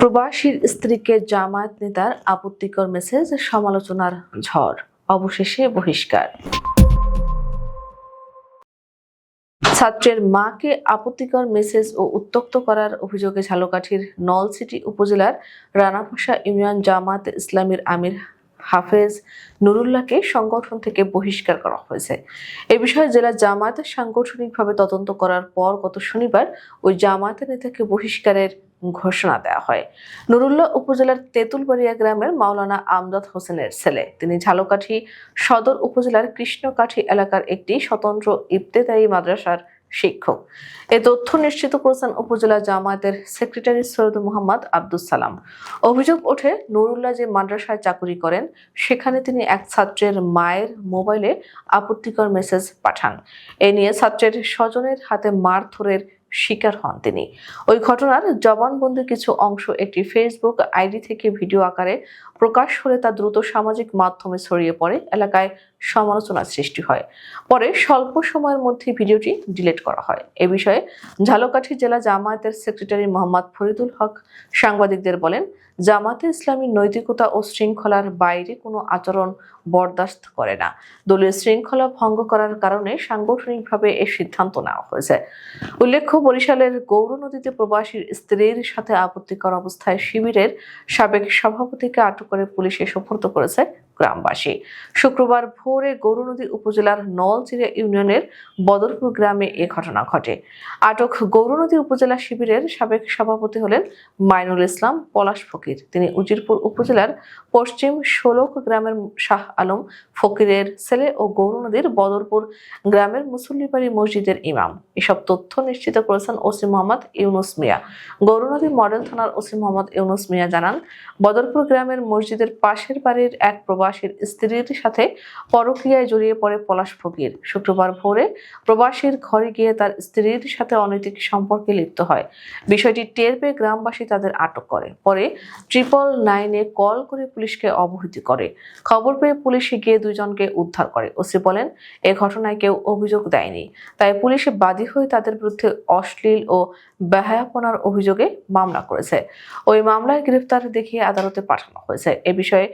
প্রবাসীর স্ত্রীকে জামায়াত নেতার আপত্তিকর মেসেজ, সমালোচনার ঝড়। অবশেষে বহিষ্কার। ছাত্রের মাকে আপত্তিকর মেসেজ ও উত্তক্ত করার অভিযোগে ঝালকাঠির নলসিটি উপজেলার রানাপাশা ইউনিয়ন জামাত ইসলামীর আমির হাফেজ নুরুল্লাহকে সংগঠন থেকে বহিষ্কার করা হয়েছে। এ বিষয়ে জেলা জামায়াত সাংগঠনিকভাবে তদন্ত করার পর গত শনিবার ওই জামায়াতের নেতাকে বহিষ্কারের ঘোষণা দেওয়া হয়। নুরুল্লাহ উপজেলার তেঁতুলবাড়িয়া গ্রামের মাওলানা আমদাদ হোসেনের ছেলে। তিনি ঝালকাঠি সদর উপজেলার কৃষ্ণকাঠি এলাকার একটি স্বতন্ত্র ইবতেদায়ী মাদ্রাসার শিক্ষক। এ তথ্য নিশ্চিত করেছেন উপজেলা জামায়াতের সেক্রেটারি সৈয়দ মোহাম্মদ আব্দুস সালাম। অভিযোগ ওঠে, নুরুল্লাহ যে মাদ্রাসায় চাকুরি করেন, সেখানে তিনি এক ছাত্রের মায়ের মোবাইলে আপত্তিকর মেসেজ পাঠান। এ নিয়ে ছাত্রের স্বজনের হাতে মারধরের শিকার হন তিনি। ওই ঘটনার জবানবন্দির কিছু অংশ একটি ফেসবুক আইডি থেকে ভিডিও আকারে প্রকাশ হলে তা দ্রুত সামাজিক মাধ্যমে ছড়িয়ে পড়ে, এলাকায় সমালোচনার সৃষ্টি হয়। পরে স্বল্প সময়ের মধ্যে ভিডিওটি ডিলিট করা হয়। এ বিষয়ে ঝালকাঠি জেলা জামায়াতের সেক্রেটারি মোহাম্মদ ফরিদুল হক সাংবাদিকদের বলেন জামাতে ইসলামী নৈতিকতা ও শৃঙ্খলার বাইরে কোনো আচরণ বরদাস্ত করে না। দলীয় শৃঙ্খলা ভঙ্গ করার কারণে সাংগঠনিকভাবে এ সিদ্ধান্ত নেওয়া হয়েছে। উল্লেখ্য, বরিশালের গৌর নদীতে প্রবাসীর স্ত্রীর সাথে আপত্তিকর অবস্থায় শিবিরের সাবেক সভাপতিকে আটক করে পুলিশে সোপর্দ করেছে। গ্রামবাসী। শুক্রবার ভোরে গৌরনদী উপজেলার নলচিরা ইউনিয়নের বদরপুর গ্রামে এ ঘটনা ঘটে। আটক গৌরনদী উপজেলা শিবিরের সাবেক সভাপতি হলেন মাইনুল ইসলাম পলাশ ফকির। তিনি উজিরপুর উপজেলার পশ্চিম ষোলক গ্রামের শাহ আলম ফকিরের ছেলে ও গৌরনদীর বদরপুর গ্রামের মুসল্লিবাড়ি মসজিদের ইমাম। এসব তথ্য নিশ্চিত করেছেন ওসি মোহাম্মদ ইউনুস মিয়া। গৌরনদী মডেল থানার ওসি মোহাম্মদ ইউনুস মিয়া জানান, বদরপুর গ্রামের মসজিদের পাশের বাড়ির এক প্রবাসীর স্ত্রীর সাথে পরক্রিয়ায় জড়িয়ে পড়ে পলাশ ফকির। শুক্রবার ভোরে প্রবাসীর ঘরে গিয়ে তার স্ত্রীর সাথে অনৈতিক সম্পর্কে লিপ্ত হয়। বিষয়টি টের পেয়ে গ্রামবাসী তাদের আটক করে। পরে ট্রিপল নাইনে কল করে পুলিশকে অবহিত করে। খবর পেয়ে পুলিশে গিয়ে দুজনকে উদ্ধার করে। ওসি বলেন, এ ঘটনায় কেউ অভিযোগ দেয়নি। তাই পুলিশ বাদী হয়ে তাদের বিরুদ্ধে অশ্লীল ও বেহায়াপনার অভিযোগে মামলা করেছে। ওই মামলায় গ্রেফতার দেখিয়ে আদালতে পাঠানো হয়েছে। এ বিষয়ে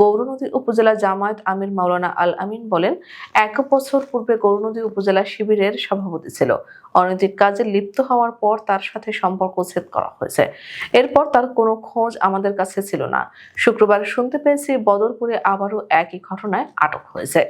গৌরনদী উপজেলা জামায়াত আমির মাওলানা আল আমিন বলেন, এক বছর পূর্বে গৌরনদী উপজেলা শিবিরের সভাপতি ছিল। অনৈতিক কাজে লিপ্ত হওয়ার পর তার সাথে সম্পর্ক ছেদ করা হয়েছে। এরপর তার কোনো খোঁজ আমাদের কাছে ছিল না। শুক্রবার শুনতে পেয়েছি বদরপুরে আবারও একই ঘটনায় আটক হয়েছে।